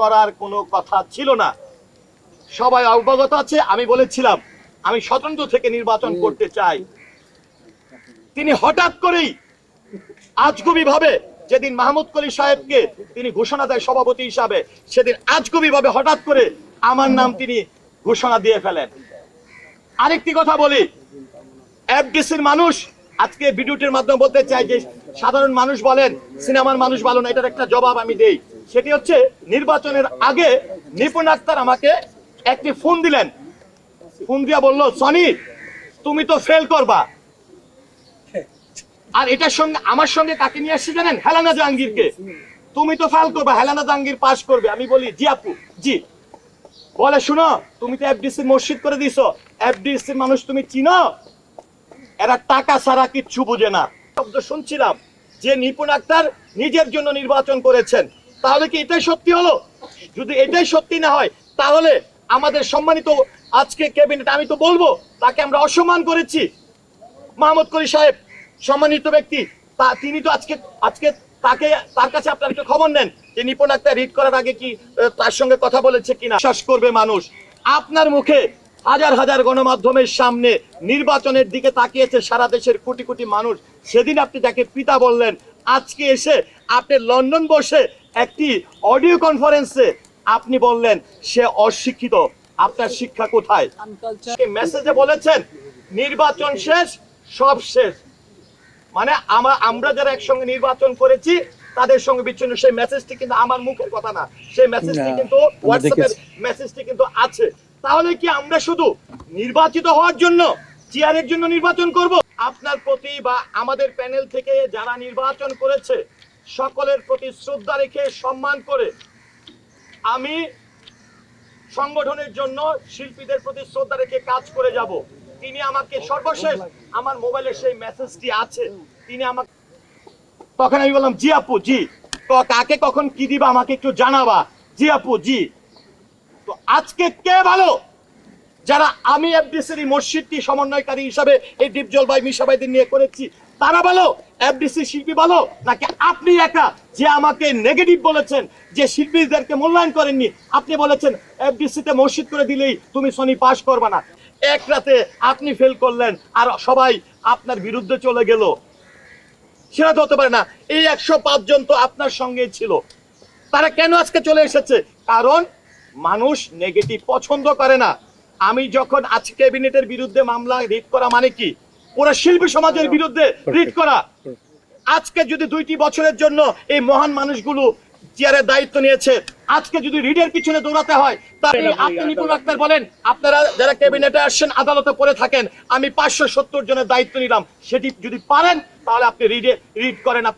করার কোনো কথা ছিল না। সবাই অবগত আছে আমি বলেছিলাম আমি স্বতন্ত্র থেকে নির্বাচন করতে চাই। তিনি হঠাৎ করেই আজগুবি ভাবে যেদিন মাহমুদ কলি সাহেবকে তিনি ঘোষণা দেয় সভাপতি হিসাবে সেদিন আজগুবি ভাবে হঠাৎ করে আমার নাম তিনি ঘোষণা দিয়ে ফেলেন। আরেকটি কথা বলি এফডিসির মানুষ আজকে ভিডিওটির মাধ্যমে বলতে চাই যে সাধারণ মানুষ বলেন সিনেমার মানুষ বলেন এটার একটা জবাব আমি দেই। সেটি হচ্ছে নির্বাচনের আগে নিপুণ আক্তার আমাকে একটি ফোন দিলেন। ফোন দিয়া বলল, সনি, তুমি তো ফেল করবা। আর এটার সঙ্গে, আমার সঙ্গে কাকে নিয়ে আসছে জানেন? হেলানা জাহাঙ্গীরকে। তুমি তো ফেল করবা, হেলানা জাহাঙ্গীর পাশ করবে। আমি বলি, জি আপু, জি। বলে, শুনো, তুমি তো এফডিসি মসজিদ করে দিছো। এফডিসি মানুষ তুমি চিনো? এরা টাকা ছাড়া কিচ্ছু বুঝে না। শব্দ শুনছিলাম যে নিপুণ আক্তার নিজের জন্য নির্বাচন করেছেন। তাহলে কি এটাই সত্যি হলো? যদি এটাই সত্যি না হয়, তাহলে আমাদের সম্মানিত আজকে ক্যাবিনেট, আমি তো বলব, তাকে আমরা অসম্মান করেছি। মাহমুদ কলি সাহেব, সম্মানিত ব্যক্তি, তা তিনি তো আজকে আজকে তাকে, তার কাছে আপনার একটু খবর নেন যে নিপুণ আক্তার রিড করার আগে কি তার সঙ্গে কথা বলেছে কিনা? বিশ্বাস করবে মানুষ। আপনার মুখে হাজার হাজার গণমাধ্যমের সামনে নির্বাচনের দিকে তাকিয়েছে সারা দেশের কোটি কোটি মানুষ। সেদিন আপনি তাকে পিতা বললেন, আজকে এসে আপনি লন্ডন বসে একটি অডিও কনফারেন্সে আপনি বললেন সে অশিক্ষিত আপনার শিক্ষা কোথায়? মেসেজে বলেছেন নির্বাচন শেষ সব শেষ। মানে আমা আমরা যারা একসঙ্গে নির্বাচন করেছি তাদের সঙ্গে বিচ্ছিন্ন। সেই মেসেজটি কিন্তু আমার মুখের কথা না। সেই মেসেজটি কিন্তু হোয়াটসঅ্যাপের মেসেজটি কিন্তু আছে। তাহলে কি আমরা শুধু নির্বাচিত হওয়ার জন্য চেয়ারের জন্য নির্বাচন করব? আপনার প্রতি বা আমাদের প্যানেল থেকে যারা নির্বাচন করেছে সকলের প্রতি শ্রদ্ধা রেখে সম্মান করে আমি সংগঠনের জন্য শিল্পীদের প্রতি শ্রদ্ধা রেখে কাজ করে যাব। তিনি আমাকে সর্বশেষ আমার মোবাইলে সেই মেসেজটি আছে। তিনি আমাকে তখন আমি বললাম, জি আপু, জি। কাকে কখন কি দিবা আমাকে একটু জানাবা? জি আপু, জি। তো আজকে কে ভালো? যারা আমি এফডিসির মসজিদটি সমন্বয়কারী হিসাবে এই ডিপজল ভাই মিশাবাইদের নিয়ে করেছি তারা ভালো এফডিসি শিল্পী ভালো নাকি আপনি একা যে আমাকে নেগেটিভ বলেছেন, যে শিল্পীদেরকে মূল্যায়ন করেননি, আপনি বলেছেন এফডিসি তে মসজিদ করে দিলেই তুমি সনি পাস করবে না। এক রাতে আপনি ফেল করলেন, আর সবাই আপনার বিরুদ্ধে চলে গেল। সেটা তো হতে পারে না, এই একশো জন তো আপনার সঙ্গে ছিল। তারা কেন আজকে চলে এসেছে? কারণ মানুষ নেগেটিভ পছন্দ করে না। আমি যখন আজকে ক্যাবিনেটের বিরুদ্ধে মামলা রিট করা মানে কি? পুরো শিল্পী সমাজের বিরুদ্ধে রিট করা। আজকে যদি দুইটি বছরের জন্য এই মহান মানুষগুলো চেয়ারের দায়িত্ব নিয়েছে আজকে যদি রিডের পিছনে দৌড়াতে হয় তাহলে আপনি নিপুণ আক্তার বলেন আপনারা যারা ক্যাবিনেটে আসছেন আদালতে পড়ে থাকেন আমি পাঁচশো সত্তর জনের দায়িত্ব নিলাম। সেটি যদি পারেন তাহলে আপনি রিডে রিড করেন আপনি